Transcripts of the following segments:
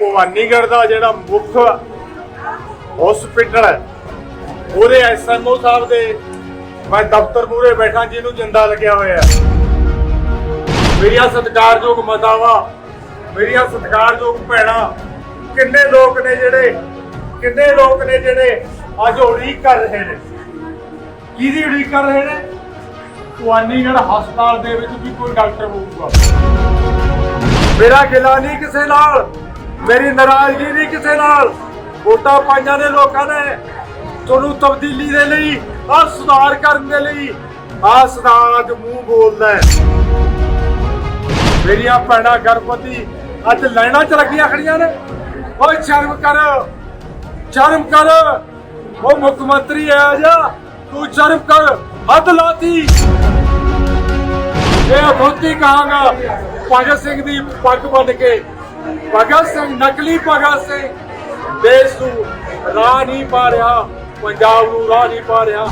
ਭਵਾਨੀਗੜ੍ਹ ਦਾ ਜਿਹੜਾ ਮੁੱਖ ਹਸਪੀਟਲ ਹੈ ਉਹਦੇ ਐਸਐਮਓ ਸਾਹਿਬ ਦੇ ਮੈਂ ਦਫ਼ਤਰ ਮੂਹਰੇ ਬੈਠਾ, ਜਿਹਨੂੰ ਜਿੰਦਾ ਲੱਗਿਆ ਹੋਇਆ ਮੇਰੀਆਂ ਸਤਿਕਾਰਯੋਗ ਮਾਤਾਵਾਂ, ਮੇਰੀਆਂ ਸਤਿਕਾਰਯੋਗ ਭੈਣਾਂ, ਕਿੰਨੇ ਲੋਕ ਨੇ ਜਿਹੜੇ, ਕਿੰਨੇ ਲੋਕ ਨੇ ਜਿਹੜੇ ਅੱਜ ਉਡੀਕ ਕਰ ਰਹੇ ਨੇ? ਕਿਹਦੀ ਉਡੀਕ ਕਰ ਰਹੇ ਨੇ? ਭਵਾਨੀਗੜ੍ਹ ਹਸਪਤਾਲ ਦੇ ਵਿੱਚ ਵੀ ਕੋਈ ਡਾਕਟਰ ਹੋਊਗਾ। ਮੇਰਾ ਗਿਲਾ ਨਹੀਂ ਕਿਸੇ ਨਾਲ। ਮੇਰੀ ਨਾਰਾਜ਼ਗੀ ਨਹੀਂ ਕਿਸੇ ਨਾਲ। ਵੋਟਾਂ ਪਾਈਆਂ ਨੇ ਲੋਕਾਂ ਨੇ। ਤੁਹਾਨੂੰ ਤਬਦੀਲੀ ਦੇ ਲਈ ਆ ਸੁਧਾਰ ਕਰਨ ਦੇ ਲਈ ਆ ਸੁਧਾਰ ਅੱਜ ਮੂੰਹ ਬੋਲਦਾ ਮੇਰੀਆਂ ਭੈਣਾਂ ਗਰਭਵਤੀ ਅੱਜ ਲਾਈਨਾਂ 'ਚ ਲੱਗੀਆਂ ਖੜੀਆਂ ਨੇ। ਓਏ ਸ਼ਰਮ ਕਰ ਸ਼ਰਮ ਕਰ। ਉਹ ਮੁੱਖ ਮੰਤਰੀ ਆ ਜਾ ਤੂੰ ਸ਼ਰਮ ਕਰ ਹੱਦ ਲਾਤੀ। ਇਹ ਬਹੁਤੀ ਕਹਾਂਗਾ, ਭਗਤ ਸਿੰਘ ਦੀ ਪੱਗ ਬੰਨ ਕੇ। ਭਗਤ ਸਿੰਘ, ਨਕਲੀ ਭਗਤ ਸਿੰਘ। ਦੇਸ਼ ਨੂੰ ਰਾਹ ਨਹੀਂ ਪਾ ਰਿਹਾ ਪੰਜਾਬ ਨੂੰ ਰਾਹ ਨਹੀਂ ਪਾ ਰਿਹਾ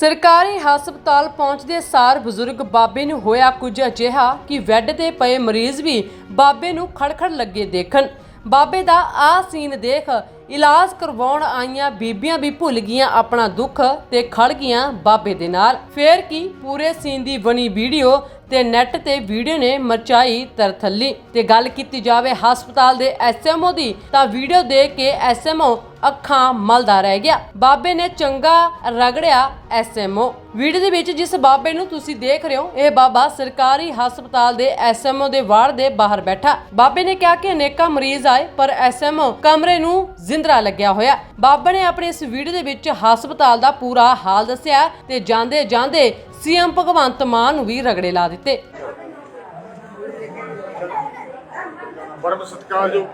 ਸਰਕਾਰੀ ਹਸਪਤਾਲ ਪਹੁੰਚਦੇ ਸਾਰ ਬਜ਼ੁਰਗ ਬਾਬੇ ਨੂੰ ਹੋਇਆ ਕੁਝ ਅਜਿਹਾ ਕਿ ਬੈੱਡ ਤੇ ਪਏ ਮਰੀਜ਼ ਵੀ ਬਾਬੇ ਨੂੰ ਖੜਖੜ ਲੱਗੇ ਦੇਖਣ। ਬਾਬੇ ਦਾ ਆ ਸੀਨ ਦੇਖ ਇਲਾਜ ਕਰਵਾਉਣ ਆਈਆਂ ਬੀਬੀਆਂ ਵੀ ਭੁੱਲ ਗਈਆਂ ਆਪਣਾ ਦੁੱਖ ਤੇ ਖੜ ਗਈਆਂ ਬਾਬੇ ਦੇ ਨਾਲ। ਫੇਰ ਕੀ ਪੂਰੇ ਸੀਨ ਦੀ ਬਣੀ ਵੀਡੀਓ ਤੇ ਨੈਟ ਤੇ ਵੀਡੀਓ ਨੇ ਮਚਾਈ ਤਰਥੱਲੀ। ਤੇ ਗੱਲ ਕੀਤੀ ਜਾਵੇ ਹਸਪਤਾਲ ਦੇ ਐਸਐਮਓ ਦੀ, ਤਾਂ ਵੀਡੀਓ ਦੇਖ ਕੇ ਐਸਐਮਓ ਅੱਖਾਂ ਮਲਦਾ ਰਹਿ ਗਿਆ। ਬਾਬੇ ਨੇ ਚੰਗਾ ਰਗੜਿਆ ਐਸਐਮਓ ਵੀਡੀਓ ਦੇ ਵਿੱਚ ਜਿਸ ਬਾਬੇ ਨੂੰ ਤੁਸੀਂ ਦੇਖ ਰਹੇ ਹੋ, ਇਹ ਬਾਬਾ ਸਰਕਾਰੀ ਹਸਪਤਾਲ ਦੇ ਐਸਐਮਓ ਦੇ ਵਾਰਡ ਦੇ ਬਾਹਰ ਬੈਠਾ। ਬਾਬੇ ਨੇ ਕਿਹਾ ਕਿ ਅਨੇਕਾਂ ਮਰੀਜ਼ ਆਏ, ਪਰ ਐਸਐਮਓ ਕਮਰੇ ਨੂੰ ਜ਼ਿੰਦਰਾ ਲੱਗਿਆ ਹੋਇਆ। ਬਾਬਾ ਨੇ ਆਪਣੇ ਇਸ ਵੀਡੀਓ ਦੇ ਵਿੱਚ ਹਸਪਤਾਲ ਦਾ ਪੂਰਾ ਹਾਲ ਦੱਸਿਆ ਤੇ ਜਾਂਦੇ ਜਾਂਦੇ ਸੀਐਮ ਭਗਵੰਤ ਮਾਨ ਨੂੰ ਵੀ ਰਗੜੇ ਲਾ ਦਿੱਤੇ। ਪਰਮ ਸਤਿਕਾਰਯੋਗ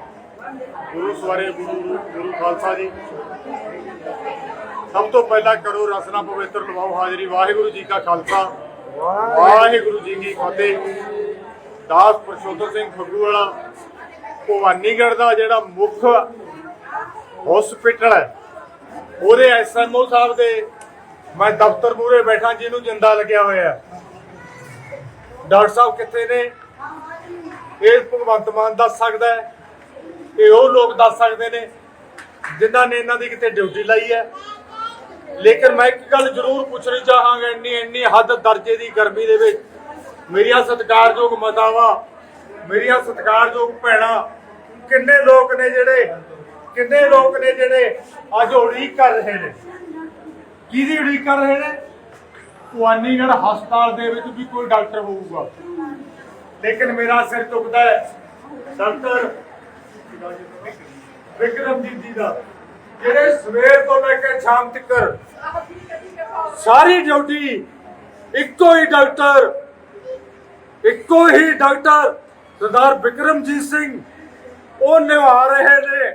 ਗੁਰੂ ਸਵਾਰੇ ਗੁਰੂ ਗੁਰੂ ਖਾਲਸਾ ਜੀ। ਸਭ ਤੋਂ ਪਹਿਲਾਂ ਕਰੋ ਰਸਨਾ ਪਵਿੱਤਰ, ਲਵਾਓ ਹਾਜ਼ਰੀ। ਵਾਹਿਗੁਰੂ ਜੀ ਕਾ ਖਾਲਸਾ। ਵਾਹਿਗੁਰੂ ਜੀ ਕੀ ਫਤਿਹ। ਦਾਸ ਪ੍ਰਸ਼ੋਤਨ ਸਿੰਘ ਫੱਗੂ ਵਾਲਾ ਭਵਾਨੀਗੜ੍ਹ ਦਾ ਜਿਹੜਾ ਮੁੱਖ ਹਸਪੀਟਲ ਹੈ। ਉਹਦੇ ਐਸਐਮਓ ਸਾਹਿਬ ਦੇ ਮੈਂ ਦਫ਼ਤਰ ਮੂਹਰੇ ਬੈਠਾ ਜਿਹਨੂੰ ਜਿੰਦਾ ਲੱਗਿਆ ਹੋਇਆ ਡਾਕਟਰ ਸਾਹਿਬ ਕਿੱਥੇ ਨੇ? ਇਹ ਭਗਵੰਤ ਮਾਨ ਦੱਸ ਸਕਦਾ ਹੈ ਇਹ ਉਹ ਲੋਕ ਦੱਸ ਸਕਦੇ ਨੇ ਜਿਨ੍ਹਾਂ ਨੇ ਇਹਨਾਂ ਦੀ ਕਿਤੇ ਡਿਊਟੀ ਲਾਈ ਹੈ। ਲੇਕਿਨ ਮੈਂ ਇੱਕ ਗੱਲ ਜ਼ਰੂਰ ਪੁੱਛਣੀ ਚਾਹਾਂਗਾ, ਇੰਨੀ ਇੰਨੀ ਹੱਦ ਦਰਜੇ ਦੀ ਗਰਮੀ ਦੇ ਵਿੱਚ। ਮੇਰੀਆਂ ਸਤਿਕਾਰਯੋਗ ਮਾਤਾਵਾਂ, ਮੇਰੀਆਂ ਸਤਿਕਾਰਯੋਗ ਭੈਣਾਂ, ਕਿੰਨੇ ਲੋਕ ਨੇ ਜਿਹੜੇ ਕਿੰਨੇ ਲੋਕ ਨੇ ਜਿਹੜੇ ਅੱਜ ਉਡੀਕ ਕਰ ਰਹੇ ਨੇ? ਕਿਹਦੀ ਉਡੀਕ ਕਰ ਰਹੇ ਨੇ? ਭਵਾਨੀਗੜ੍ਹ ਹਸਪਤਾਲ ਦੇ ਵਿੱਚ ਵੀ ਕੋਈ ਡਾਕਟਰ ਹੋਊਗਾ। ਲੇਕਿਨ ਮੇਰਾ ਸਿਰ ਝੁਕਦਾ ਹੈ। ਡਾਕਟਰ ਵਿਕਰਮਜੀਤ ਜੀ ਦਾ, ਜਿਹੜੇ ਸਵੇਰ ਤੋਂ ਲੈ ਕੇ ਸ਼ਾਮ ਤੱਕ ਸਾਰੀ ਡਿਊਟੀ ਇੱਕੋ ਹੀ ਡਾਕਟਰ, ਇੱਕੋ ਹੀ ਡਾਕਟਰ ਸਰਦਾਰ ਵਿਕਰਮਜੀਤ ਸਿੰਘ, ਉਹ ਨਿਭਾ ਰਹੇ ਨੇ।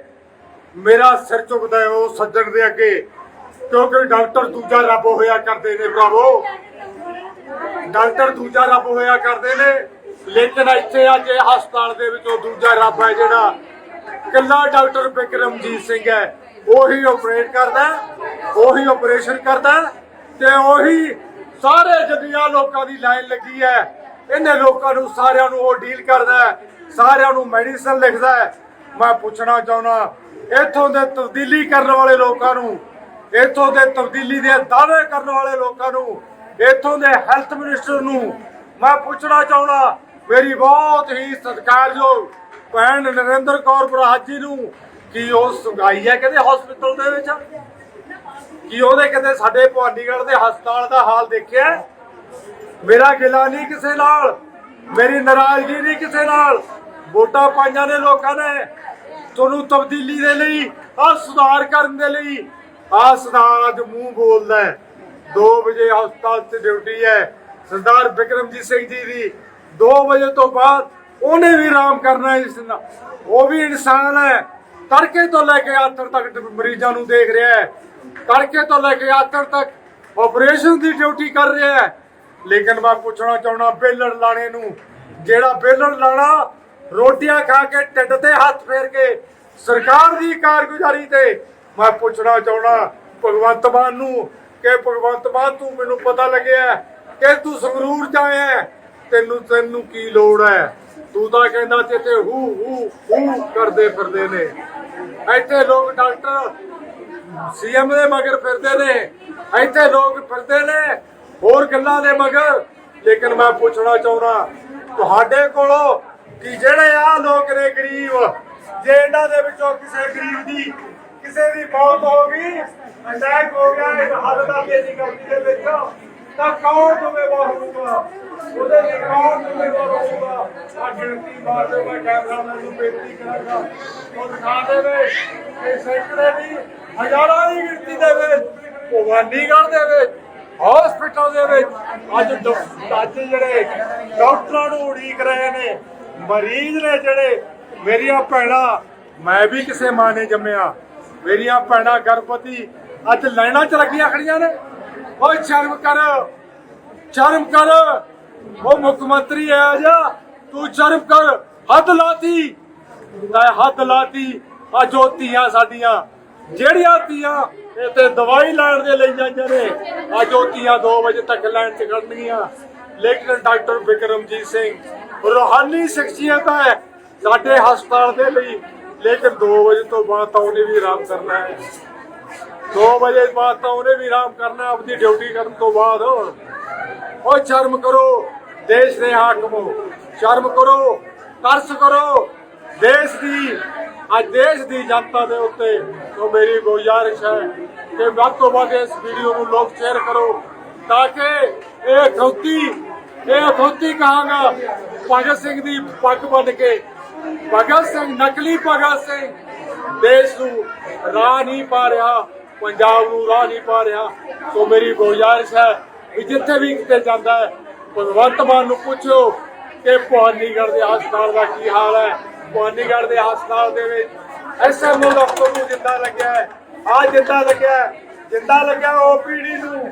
ਮੇਰਾ ਸਿਰ ਝੁਕਦਾ ਹੈ ਉਹ ਸੱਜਣ ਦੇ ਅੱਗੇ ਕਿਉਂਕਿ ਡਾਕਟਰ ਦੂਜਾ ਰੱਬ ਹੋਇਆ ਕਰਦੇ ਨੇ ਭਰਾਵੋ। ਡਾਕਟਰ ਦੂਜਾ ਰੱਬ ਹੋਇਆ ਕਰਦੇ ਨੇ ਲੇਕਿਨ ਇੱਥੇ ਅੱਜ ਇਹ ਹਸਪਤਾਲ ਦੇ ਵਿੱਚ ਉਹ ਦੂਜਾ ਰੱਬ ਹੈ ਜਿਹੜਾ ਕੱਲਾ ਡਾਕਟਰ ਬਿਕਰਮਜੀਤ ਸਿੰਘ ਹੈ। ਉਹੀ ਆਪਰੇਟ ਕਰਦਾ ਹੈ, ਉਹੀ ਆਪਰੇਸ਼ਨ ਕਰਦਾ ਤੇ ਉਹੀ ਸਾਰੇ ਜੱਦੀਆਂ ਲੋਕਾਂ ਦੀ ਲਾਈਨ ਲੱਗੀ ਹੈ ਇਹਨੇ ਲੋਕਾਂ ਨੂੰ ਸਾਰਿਆਂ ਨੂੰ ਉਹ ਡੀਲ ਕਰਦਾ ਸਾਰਿਆਂ ਨੂੰ ਮੈਡੀਸਨ ਲਿਖਦਾ ਮੈਂ ਪੁੱਛਣਾ ਚਾਹੁੰਦਾ ਇੱਥੋਂ ਦੇ ਤਬਦੀਲੀ ਕਰਨ ਵਾਲੇ ਲੋਕਾਂ ਨੂੰ, ਇੱਥੋਂ ਦੇ ਤਬਦੀਲੀ ਦੇ ਦਾਅਵੇ ਕਰਨ ਵਾਲੇ ਲੋਕਾਂ ਨੂੰ, ਇੱਥੋਂ ਦੇ ਹੈਲਥ ਮਿਨਿਸਟਰ ਨੂੰ ਮੈਂ ਪੁੱਛਣਾ ਚਾਹੁੰਦਾ, ਮੇਰੀ ਬਹੁਤ ਹੀ ਸਤਿਕਾਰਯੋਗ ਭੈਣ ਨਰਿੰਦਰ ਕੌਰ ਬਰਾਜ ਨੂੰ, ਕੀ ਉਹ ਸੰਗਾਈ ਹੈ ਕਹਿੰਦੇ ਹਸਪੀਟਲ ਦੇ ਵਿੱਚ? ਕੀ ਉਹਦੇ ਕਿਤੇ ਸਾਡੇ ਭਵਾਨੀਗੜ੍ਹ ਦੇ ਹਸਪਤਾਲ ਦਾ ਹਾਲ ਦੇਖਿਆ ਮੇਰਾ ਗਿਲਾ ਨਹੀਂ ਕਿਸੇ ਨਾਲ, ਮੇਰੀ ਨਾਰਾਜ਼ਗੀ ਨਹੀਂ ਕਿਸੇ ਨਾਲ, ਵੋਟਾਂ ਪਾਈਆਂ ਨੇ ਲੋਕਾਂ ਨੇ। ਤੁਹਾਨੂੰ ਤਬਦੀਲੀ ਦੇ ਲਈ ਆ ਸੁਧਾਰ ਕਰਨ ਦੇ ਲਈ ਆ ਸੁਧਾਰ ਅੱਜ ਮੂੰਹ ਬੋਲਦਾ ਹੈ। 2 ਵਜੇ ਹਸਪਤਾਲ 'ਚ ਡਿਊਟੀ ਹੈ। ਸਰਦਾਰ ਬਿਕਰਮਜੀਤ ਸਿੰਘ ਜੀ ਦੀ 2 ਵਜੇ ਤੋਂ ਬਾਅਦ ਉਹਨੇ ਵੀ ਆਰਾਮ ਕਰਨਾ ਹੈ ਇਸ ਨਾਲ। ਉਹ ਵੀ ਇਨਸਾਨ ਹੈ। ਤੜਕੇ ਤੋਂ ਲੈ ਕੇ ਆਥਰ ਤੱਕ ਮਰੀਜ਼ਾਂ ਨੂੰ ਦੇਖ ਰਿਹਾ ਹੈ। ਤੜਕੇ ਤੋਂ ਲੈ ਕੇ ਆਥਰ ਤੱਕ ਆਪਰੇਸ਼ਨ ਦੀ ਡਿਊਟੀ ਕਰ ਰਿਹਾ ਹੈ। ਲੇਕਿਨ ਮੈਂ ਪੁੱਛਣਾ ਚਾਹਣਾ ਬੇਲੜ ਲਾਣੇ ਨੂੰ, ਜਿਹੜਾ ਬੇਲੜ ਲਾਣਾ ਰੋਟੀਆਂ ਖਾ ਕੇ ਢਿੱਡ ਤੇ ਹੱਥ ਫੇਰ ਕੇ ਸਰਕਾਰ ਦੀ ਕਾਰਗੁਜ਼ਾਰੀ ਤੇ ਮੈਂ ਪੁੱਛਣਾ ਚਾਹਣਾ ਭਗਵੰਤ ਮਾਨ ਨੂੰ ਕਿ ਭਗਵੰਤ ਮਾਨ ਤੂੰ ਮੈਨੂੰ ਪਤਾ ਲੱਗਿਆ ਕਿ ਤੂੰ ਸੰਗਰੂਰ ਜਾਇਆ ਹੈ, ਤੈਨੂੰ ਤੈਨੂੰ ਕੀ ਲੋੜ ਹੈ? ਤੂੰ ਤਾਂ ਕਹਿੰਦਾ ਤੇ ਹੂ ਹੂ ਹੂ ਕਰਦੇ ਫਿਰਦੇ ਨੇ। ਇੱਥੇ ਲੋਕ ਡਾਕਟਰ ਸੀਐਮ ਦੇ ਮਗਰ ਫਿਰਦੇ ਨੇ। ਇੱਥੇ ਲੋਕ ਫਿਰਦੇ ਨੇ ਹੋਰ ਗੱਲਾਂ ਦੇ ਮਗਰ। ਲੇਕਿਨ ਮੈਂ ਪੁੱਛਣਾ ਚਾਹੁੰਦਾ ਤੁਹਾਡੇ ਕੋਲੋਂ ਕਿ ਜਿਹੜੇ ਆ ਲੋਕ ਨੇ ਗਰੀਬ, ਜੇ ਇਹਨਾਂ ਦੇ ਵਿੱਚੋਂ ਕਿਸੇ ਗਰੀਬ ਦੀ ਕਿਸੇ ਦੀ ਮੌਤ ਹੋ ਗਈ, ਅਟੈਕ ਹੋ ਗਿਆ, ਇਹ ਹੱਦ ਦਾ ਬੇਦੀ ਕਰਦੀ ਦੇ ਵਿੱਚ ਤਾਂ ਕੌਣ ਜ਼ਿੰਮੇਵਾਰ ਹੋਊਗਾ? ਉਹਦੇ ਲਈ ਕੌਣ ਜ਼ਿੰਮੇਵਾਰ ਹੋਊਗਾ? ਆ ਗਿਣਤੀ ਮਾਰ ਦੇ ਮੈਂ ਕੈਮਰਾਮੈਨ ਨੂੰ ਬੇਨਤੀ ਕਰਾਂਗਾ। ਉਹ ਦਿਖਾ ਦੇਵੇ ਕਿ ਸੈਂਕੜੇ ਦੀ, ਹਜ਼ਾਰਾਂ ਦੀ ਗਿਣਤੀ ਦੇ ਵਿੱਚ ਭਵਾਨੀਗੜ੍ਹ ਦੇ ਵਿੱਚ ਹਸਪੀਟਲ ਦੇ ਵਿੱਚ ਅੱਜ ਅੱਜ ਜਿਹੜੇ ਡਾਕਟਰਾਂ ਨੂੰ ਉਡੀਕ ਰਹੇ ਨੇ ਮਰੀਜ਼ ਨੇ ਜਿਹੜੇ ਮੇਰੀਆਂ ਭੈਣਾਂ, ਮੈਂ ਵੀ ਕਿਸੇ ਮਾਂ ਨੇ ਜੰਮਿਆ। ਮੇਰੀਆਂ ਭੈਣਾਂ ਗਰਭਵਤੀ, ਅੱਜ ਲਾਈਨਾਂ 'ਚ ਲੱਗੀਆਂ ਖੜੀਆਂ ਨੇ। ਓਏ ਸ਼ਰਮ ਕਰ ਸ਼ਰਮ ਕਰ। ਉਹ ਮੁੱਖ ਮੰਤਰੀ ਹੈ ਜਾ, ਤੂੰ ਸ਼ਰਮ ਕਰ। ਹੱਦ ਲਾਤੀ। ਤਾਂ ਹੱਦ ਲਾਤੀ ਆ ਜੋ ਧੀਆਂ ਸਾਡੀਆਂ। ਜਿਹੜੀਆਂ ਧੀਆਂ, ਇਹ ਤੇ ਦਵਾਈ ਲੈਣ ਦੇ ਲਈ ਜਾਂਦੇ ਨੇ। ਆ ਜੋ ਧੀਆਂ 2 ਵਜੇ ਤੱਕ ਲੈਣ 'ਚ ਖੜਨਗੀਆਂ ਲੇਕਿਨ ਡਾਕਟਰ ਵਿਕਰਮਜੀਤ ਸਿੰਘ ਰੋਹਾਨੀ ਸ਼ਖਸੀਅਤ ਹੈ ਸਾਡੇ ਹਸਪਤਾਲ ਦੇ ਲਈ। ਲੇਕਿਨ 2 ਵਜੇ ਤੋਂ ਬਾਅਦ ਤਾਂ ਉਹਨੇ ਵੀ ਆਰਾਮ ਕਰਨਾ ਹੈ। 2 ਵਜੇ ਬਾਅਦ ਤਾਂ ਉਹਨੇ ਵੀ ਆਰਾਮ ਕਰਨਾ ਆਪਣੀ ਡਿਊਟੀ ਕਰਨ ਤੋਂ ਬਾਅਦ। ਓ ਸ਼ਰਮ ਕਰੋ, ਦੇਸ਼ ਦੇ ਹਾਕਮੋ, ਸ਼ਰਮ ਕਰੋ, ਤਰਸ ਕਰੋ। ਦੇਸ਼ ਦੀ, ਅੱਜ ਦੇਸ਼ ਦੀ ਜਨਤਾ ਦੇ ਉੱਤੇ ਤੋਂ ਮੇਰੀ ਗੁਜ਼ਾਰਿਸ਼ ਹੈ ਕਿ ਵੱਧ ਤੋਂ ਵੱਧ ਇਸ ਵੀਡੀਓ ਨੂੰ ਲੋਕ ਸ਼ੇਅਰ ਕਰੋ, ਤਾਂ ਕਿ ਇਹ ਖੌਤੀ ਇਹ ਖੌਤੀ ਕਹਾਂਗਾ, ਭਗਤ ਸਿੰਘ ਦੀ ਪੱਗ ਬੰਨ ਕੇ। ਭਗਤ ਸਿੰਘ, ਨਕਲੀ ਭਗਤ ਸਿੰਘ। ਦੇਸ਼ ਨੂੰ ਰਾਹ ਨਹੀਂ ਪਾ ਰਿਹਾ, ਪੰਜਾਬ ਨੂੰ ਰਾਹ ਨਹੀਂ ਪਾ ਰਿਹਾ। ਸੋ ਮੇਰੀ ਗੁਜ਼ਾਰਿਸ਼ ਹੈ ਕਿ ਜਿੱਥੇ ਵੀ ਕਿਤੇ ਜਾਂਦਾ ਹੈ, ਭਗਵੰਤ ਮਾਨ ਨੂੰ ਪੁੱਛੋ ਕਿ ਭਵਾਨੀਗੜ੍ਹ ਦੇ ਹਸਪਤਾਲ ਦਾ ਕੀ ਹਾਲ ਹੈ। ਭਵਾਨੀਗੜ੍ਹ ਦੇ ਹਸਪਤਾਲ ਦੇ ਵਿੱਚ ਐਸਐਮਓ ਦਫ਼ਤਰ ਨੂੰ ਜਿੰਦਾ ਲੱਗਿਆ ਹੈ। ਆ ਜਿੰਦਾ ਲੱਗਿਆ ਜਿੰਦਾ ਲੱਗਿਆ ਓਪੀਡੀ ਨੂੰ।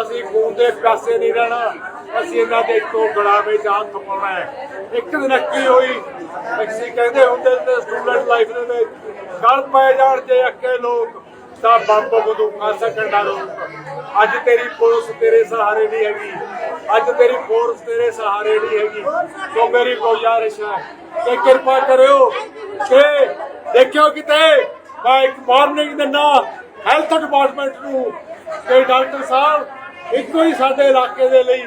ਅਸੀਂ ਖੂਨ ਦੇ ਪਿਆਸੇ ਨਹੀਂ ਰਹਿਣਾ। ਅਸੀਂ ਇਹਨਾਂ ਦੇ ਤੋਂ ਗੜਾਵੇ ਚ ਹੱਥ ਹੈ। ਇੱਕ ਦਿਨ ਅੱਕੀ ਹੋਈ, ਅਸੀਂ ਕਹਿੰਦੇ ਹੁੰਦੇ ਨੇ ਸਟੂਡੈਂਟ ਲਾਈਫ ਦੇ ਵਿੱਚ ਗਲ ਪੈ ਜਾਣ ਜੇ ਅੱਕੇ ਲੋਕ, ਤਾਂ ਬੰਬ ਬੰਦੂਕਾਂ ਸਕਣ ਦਾ ਲੋਕ ਅੱਜ ਤੇਰੀ ਪੁਲਿਸ ਤੇਰੇ ਸਹਾਰੇ ਨਹੀਂ ਹੈਗੀ। ਅੱਜ ਤੇਰੀ ਫੋਰਸ ਤੇਰੇ ਸਹਾਰੇ ਨਹੀਂ ਹੈਗੀ। ਸੋ ਮੇਰੀ ਗੁਜ਼ਾਰਿਸ਼ ਹੈ ਕਿ ਕਿਰਪਾ ਕਰਿਓ ਕਿ ਦੇਖਿਓ ਕਿਤੇ ਮੈਂ ਇੱਕ ਵਾਰਨਿੰਗ ਦਿੰਦਾ ਹੈਲਥ ਡਿਪਾਰਟਮੈਂਟ ਨੂੰ ਕਿ ਡਾਕਟਰ ਸਾਹਿਬ ਇੱਕੋ ਹੀ ਸਾਡੇ ਇਲਾਕੇ ਦੇ ਲਈ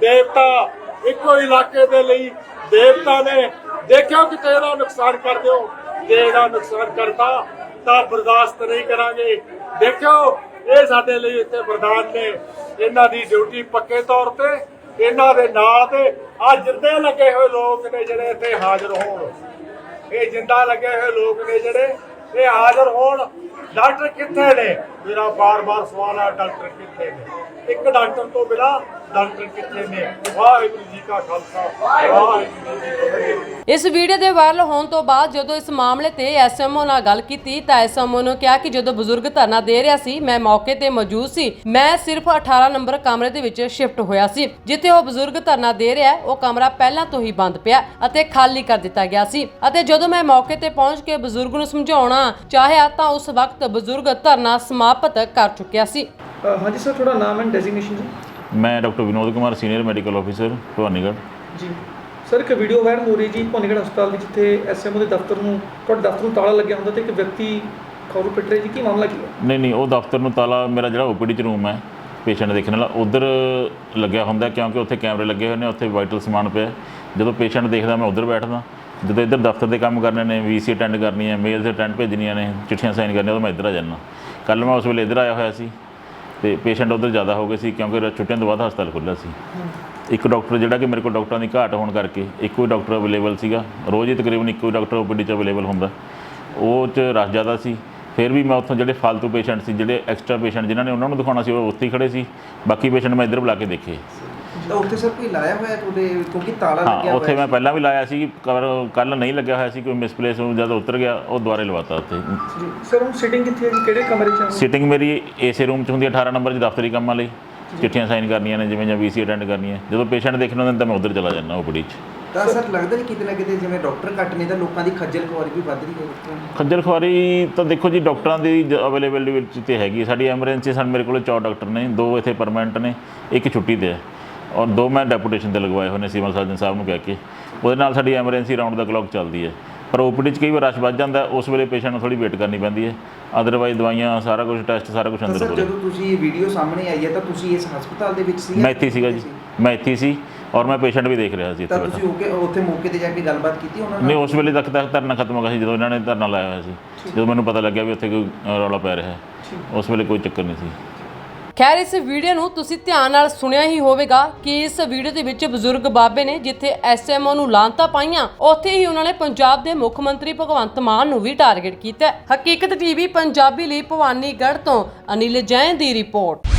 ਦੇਵਤਾ, ਇੱਕੋ ਇਲਾਕੇ ਦੇ ਲਈ ਦੇਵਤਾ ਨੇ। ਦੇਖਿਓ ਕਿਤੇ ਇਹਦਾ ਨੁਕਸਾਨ ਕਰ ਦਿਓ ਜੇ ਇਹਦਾ ਨੁਕਸਾਨ ਕਰਤਾ, ਤਾਂ ਬਰਦਾਸ਼ਤ ਨਹੀਂ ਕਰਾਂਗੇ। ਦੇਖਿਓ, ਇਹ ਸਾਡੇ ਲਈ ਇੱਥੇ ਵਰਦਾਨ ਨੇ। ਇਹਨਾਂ ਦੀ ਡਿਊਟੀ ਪੱਕੇ ਤੌਰ ਤੇ, ਇਹਨਾਂ ਦੇ ਨਾਲ ਤੇ। ਆ ਜਿੰਦੇ ਲੱਗੇ ਹੋਏ ਲੋਕ ਨੇ ਜਿਹੜੇ ਇੱਥੇ ਹਾਜ਼ਰ ਹੋਣ। ਇਹ ਜਿੰਦਾ ਲੱਗੇ ਹੋਏ ਲੋਕ ਨੇ ਜਿਹੜੇ, ਇਹ ਹਾਜ਼ਰ ਹੋਣ। ਡਾਕਟਰ ਕਿੱਥੇ ਨੇ? ਮੇਰਾ ਬਾਰ-ਬਾਰ ਸਵਾਲ ਹੈ ਡਾਕਟਰ ਕਿੱਥੇ ਨੇ? ਇੱਕ ਡਾਕਟਰ ਤੋਂ ਬਿਨਾ ਡਾਕਟਰ ਕਿੱਥੇ ਨੇ? ਵਾਹਿਗੁਰੂ ਜੀ ਕਾ ਖਾਲਸਾ, ਵਾਹਿਗੁਰੂ ਜੀ ਕੀ ਫਤਿਹ। ਇਸ ਵੀਡੀਓ ਦੇ ਵਾਇਰਲ ਹੋਣ ਤੋਂ ਬਾਅਦ ਜਦੋਂ ਇਸ ਮਾਮਲੇ ਤੇ ਐਸਐਮਓ ਨਾਲ ਗੱਲ ਕੀਤੀ ਤਾਂ ਐਸਐਮਓ ਨੇ ਕਿਹਾ ਕਿ ਜਦੋਂ ਬਜ਼ੁਰਗ ਧਰਨਾ ਦੇ ਰਿਹਾ ਸੀ, ਮੈਂ ਮੌਕੇ ਤੇ ਮੌਜੂਦ ਸੀ। ਮੈਂ ਸਿਰਫ 18 ਨੰਬਰ ਕਮਰੇ ਦੇ ਵਿੱਚ ਸ਼ਿਫਟ ਹੋਇਆ ਸੀ। ਜਿੱਥੇ ਉਹ ਬਜ਼ੁਰਗ ਧਰਨਾ ਦੇ ਰਿਹਾ ਉਹ ਕਮਰਾ ਪਹਿਲਾਂ ਤੋਂ ਹੀ ਬੰਦ ਪਿਆ ਅਤੇ ਖਾਲੀ ਕਰ ਦਿੱਤਾ ਗਿਆ ਸੀ। ਅਤੇ ਜਦੋਂ ਮੈਂ ਮੌਕੇ ਤੇ ਪਹੁੰਚ ਕੇ ਬਜ਼ੁਰਗ ਨੂੰ ਸਮਝਾਉਣਾ ਚਾਹਿਆ ਤਾਂ ਉਸ ਵਕਤ ਬਜ਼ੁਰਗ ਧਰਨਾ ਸਮਾਪਤ ਕਰ ਚੁੱਕਿਆ ਸੀ। ਅ, ਹਾਂਜੀ ਸਰ ਤੁਹਾਡਾ ਨਾਮ ਐਂਡ ਡੈਜ਼ਿਗਨੇਸ਼ਨ ਜੀ? ਮੈਂ doctor Vinod Kumar senior medical officer Bhawanigarh. ਜੀ। ਸਰ ਇੱਕ ਵੀਡੀਓ ਵਾਇਰਲ ਹੋ ਰਹੀ ਜੀ ਭੋਨੀਗੜ੍ਹ ਹਸਪਤਾਲ ਦੀ ਜਿੱਥੇ ਐਸਐਮਓ ਦੇ ਦਫ਼ਤਰ ਨੂੰ ਤੁਹਾਡੇ ਦਫ਼ਤਰ ਨੂੰ ਤਾਲਾ ਲੱਗਿਆ ਹੁੰਦਾ ਤੇ ਇੱਕ ਵਿਅਕਤੀ ਖੌਰੂ ਪਿੱਟ ਰਿਹਾ ਜੀ ਕੀ ਮਾਮਲਾ ਕੀ ਹੈ? ਨਹੀਂ ਨਹੀਂ ਉਹ ਦਫ਼ਤਰ ਨੂੰ ਤਾਲਾ ਮੇਰਾ ਜਿਹੜਾ ਓਪੀਡੀ ਚ ਰੂਮ ਹੈ ਪੇਸ਼ੈਂਟ ਦੇਖਣ ਵਾਲਾ ਉਧਰ ਲੱਗਿਆ ਹੁੰਦਾ ਕਿਉਂਕਿ ਉੱਥੇ ਕੈਮਰੇ ਲੱਗੇ ਹੋਏ ਨੇ ਉੱਥੇ ਵਾਈਟਲ ਸਮਾਨ ਪਿਆ। ਜਦੋਂ ਪੇਸ਼ੈਂਟ ਦੇਖਦਾ ਮੈਂ ਉਧਰ ਬੈਠਦਾ। ਜਦੋਂ ਇੱਧਰ ਦਫ਼ਤਰ ਦੇ ਕੰਮ ਕਰਨੇ ਨੇ ਵੀਸੀ ਅਟੈਂਡ ਕਰਨੀ ਹੈ ਮੇਲ ਤੇ ਅਟੈਂਡ ਭੇਜਣੀਆਂ ਨੇ ਚਿੱਠੀਆਂ ਸਾਈਨ ਕਰਨੀਆਂ ਉਦੋਂ ਮੈਂ ਇੱਧਰ ਆ ਜਾਂਦਾ। ਕੱਲ ਮੈਂ ਉਸ ਵੇਲੇ ਇੱਧਰ ਆਇਆ ਹੋਇਆ ਸੀ ਤੇ ਪੇਸ਼ੈਂਟ ਉਧਰ ਜ਼ਿਆਦਾ ਹੋ ਗਏ ਸੀ ਕਿਉਂਕਿ ਛੁੱਟੀਆਂ ਤੋਂ ਬਾਅਦ ਹਸਪਤਾਲ ਖੁੱਲ੍ਹਾ ਸੀ। ਇੱਕ ਡਾਕਟਰ ਜਿਹੜਾ ਕਿ ਮੇਰੇ ਕੋਲ ਡਾਕਟਰਾਂ ਦੀ ਘਾਟ ਹੋਣ ਕਰਕੇ ਇੱਕੋ ਹੀ ਡਾਕਟਰ ਅਵੇਲੇਬਲ ਸੀਗਾ। ਰੋਜ਼ ਹੀ ਤਕਰੀਬਨ ਇੱਕੋ ਹੀ ਡਾਕਟਰ ਓਪੀਡੀ 'ਚ ਅਵੇਲੇਬਲ ਹੁੰਦਾ। ਉਹ 'ਚ ਰਸ਼ ਜ਼ਿਆਦਾ ਸੀ। ਫਿਰ ਵੀ ਮੈਂ ਉੱਥੋਂ ਜਿਹੜੇ ਫालतू ਪੇਸ਼ੈਂਟ ਸੀ ਜਿਹੜੇ ਐਕਸਟਰਾ ਪੇਸ਼ੈਂਟ ਜਿਨ੍ਹਾਂ ਨੇ ਉਹਨਾਂ ਨੂੰ ਦਿਖਾਉਣਾ ਸੀ ਉਹ ਉੱਥੇ ਹੀ ਖੜੇ ਸੀ। ਬਾਕੀ ਪੇਸ਼ੈਂਟ ਮੈਂ ਇੱਧਰ ਬੁਲਾ ਕੇ ਦੇਖੇ। ਤਾਂ ਉੱਥੇ ਸਰ ਕੋਈ ਲਾਇਆ ਹੋਇਆ ਤੁਹਾਡੇ ਕਿਉਂਕਿ ਤਾਲਾ ਹਾਂ ਲੱਗਿਆ ਉੱਥੇ ਹੋਇਆ ਮੈਂ ਪਹਿਲਾਂ ਵੀ ਲਾਇਆ ਸੀ ਕੱਲ ਨਹੀਂ ਲੱਗਿਆ ਹੋਇਆ ਸੀ ਕੋਈ ਮਿਸਪਲੇਸ ਨੂੰ ਜਦ ਉਤਰ ਗਿਆ ਉਹ ਦੁਬਾਰੇ ਲਵਾਤਾ ਉੱਥੇ। ਜੀ। ਸਰ ਹੁਣ ਸਿਟਿੰਗ ਕਿੱਥੇ ਹੈ ਜੀ? ਕਿਹੜੇ ਕਮਰੇ 'ਚ ਹੈ ਸਿਟਿੰਗ ਮੇਰੀ ਏਸੇ ਰੂਮ 'ਚ ਹੁੰਦੀ ਹੈ 18 ਨੰਬਰ 'ਚ ਦਫ਼ਤਰੀ ਕੰਮਾਂ ਲਈ। ਚਿੱਠੀਆਂ ਸਾਈਨ ਕਰਨੀਆਂ ਨੇ ਜਿਵੇਂ ਜਾਂ ਵੀਸੀ ਅਟੈਂਡ ਕਰਨੀ ਹੈ ਜਦੋਂ ਪੇਸ਼ੈਂਟ ਦੇਖਣਾ ਹੁੰਦਾ ਤਾਂ ਮੈਂ ਉਧਰ ਚਲਾ ਜਾਂਦਾ ਓਪੀਡੀ 'ਚ। ਤਾਂ ਸਰ ਲੱਗਦਾ ਨਹੀਂ ਕਿਤੇ ਨਾ ਕਿਤੇ ਜਿਵੇਂ ਡਾਕਟਰ ਘੱਟ ਨੇ ਤਾਂ ਲੋਕਾਂ ਦੀ ਖੱਜਲ ਖੁਆਰੀ ਵੀ ਵੱਧ ਰਹੀ ਹੈ। ਖੱਜਲ ਖੁਆਰੀ ਤਾਂ ਦੇਖੋ ਜੀ ਡਾਕਟਰਾਂ ਦੀ ਅਵੇਲੇਬਿਲਿਟੀ ਵਿੱਚ ਤੇ ਹੈਗੀ ਹੈ। ਸਾਡੀ ਐਮਰਜੈਂਸੀ ਸਾਡੇ ਮੇਰੇ ਕੋਲ 4 ਡਾਕਟਰ ਨੇ ਦੋ ਇੱਥੇ ਪਰਮਨੈਂਟ ਨੇ ਇੱਕ ਛੁੱਟੀ ਤੇ ਹੈ। ਔਰ ਦੋ ਮੈਂ ਡੈਪੂਟੇਸ਼ਨ ਤੇ ਲਗਵਾਏ ਹੋਏ ਨੇ ਸਿਵਲ ਸਰਜਨ ਸਾਹਿਬ ਨੂੰ ਕਹਿ ਕੇ। ਉਹਦੇ ਨਾਲ ਸਾਡੀ ਐਮਰਜੈਂਸੀ ਰਾਉਂਡ ਦਾ ਕਲੌਕ ਚੱਲਦੀ ਹੈ। ਪਰ ਓਪੀਡੀ 'ਚ ਕਈ ਵਾਰ ਰਸ਼ ਵੱਧ ਜਾਂਦਾ ਉਸ ਵੇਲੇ ਪੇਸ਼ੈਂਟ ਨੂੰ ਥੋੜੀ ਵੇਟ ਕਰਨੀ ਪੈਂਦੀ ਹੈ। ਅਦਰਵਾਈਜ਼ ਦਵਾਈਆਂ ਸਾਰਾ ਕੁਝ ਟੈਸਟ ਸਾਰਾ ਕੁਝ ਅੰਦਰ ਸਰ ਹੋ ਜਦੋਂ। ਤੁਸੀਂ ਇਹ ਵੀਡੀਓ ਸਾਹਮਣੇ ਆਈ ਹੈ ਤਾਂ ਤੁਸੀਂ ਇਸ ਹਸਪਤਾਲ ਦੇ ਵਿੱਚ ਸੀ ਮੈਂ ਇੱਥੇ ਸੀਗਾ ਜੀ। ਮੈਂ ਇੱਥੇ ਸੀ ਔਰ ਮੈਂ ਪੇਸ਼ੈਂਟ ਵੀ ਦੇਖ ਰਿਹਾ ਸੀ ਇੱਥੇ ਤਾਂ ਬੈਠਾ। ਤੁਸੀਂ ਓਕੇ ਉੱਥੇ ਮੌਕੇ ਤੇ ਜਾ ਕੇ ਗੱਲਬਾਤ ਕੀਤੀ ਉਹਨਾਂ ਨਹੀਂ ਉਸ ਵੇਲੇ ਤੱਕ ਤਾਂ ਧਰਨਾ ਖਤਮ ਹੋ ਗਿਆ ਸੀ ਜਦੋਂ ਇਹਨਾਂ ਨੇ ਧਰਨਾ ਲਾਇਆ ਹੋਇਆ ਸੀ। ਜਦੋਂ ਮੈਨੂੰ ਪਤਾ ਲੱਗਿਆ ਵੀ ਉੱਥੇ ਕੋਈ ਅ, ਰੌਲਾ ਪੈ ਰਿਹਾ ਹੈ। ਉਸ ਵੇਲੇ ਕੋਈ ਚੱਕਰ ਨਹੀਂ ਸੀ। ਖੈਰ, ਇਸ ਵੀਡੀਓ ਨੂੰ ਤੁਸੀਂ ਧਿਆਨ ਨਾਲ ਸੁਣਿਆ ਹੀ ਹੋਵੇਗਾ ਕਿ ਇਸ ਵੀਡੀਓ ਦੇ ਵਿੱਚ ਬਜ਼ੁਰਗ ਬਾਬੇ ਨੇ ਜਿੱਥੇ ਐਸਐਮਓ ਨੂੰ ਲਾਂਤਾ ਪਾਈਆਂ, ਉੱਥੇ ਹੀ ਉਹਨਾਂ ਨੇ ਪੰਜਾਬ ਦੇ ਮੁੱਖ ਮੰਤਰੀ ਭਗਵੰਤ ਮਾਨ ਨੂੰ ਵੀ ਟਾਰਗੇਟ ਕੀਤਾ ਹੈ। ਹਕੀਕਤ ਟੀਵੀ ਪੰਜਾਬੀ ਲਈ ਭਵਾਨੀਗੜ੍ਹ ਤੋਂ ਅਨਿਲ ਜੈਨ ਦੀ ਰਿਪੋਰਟ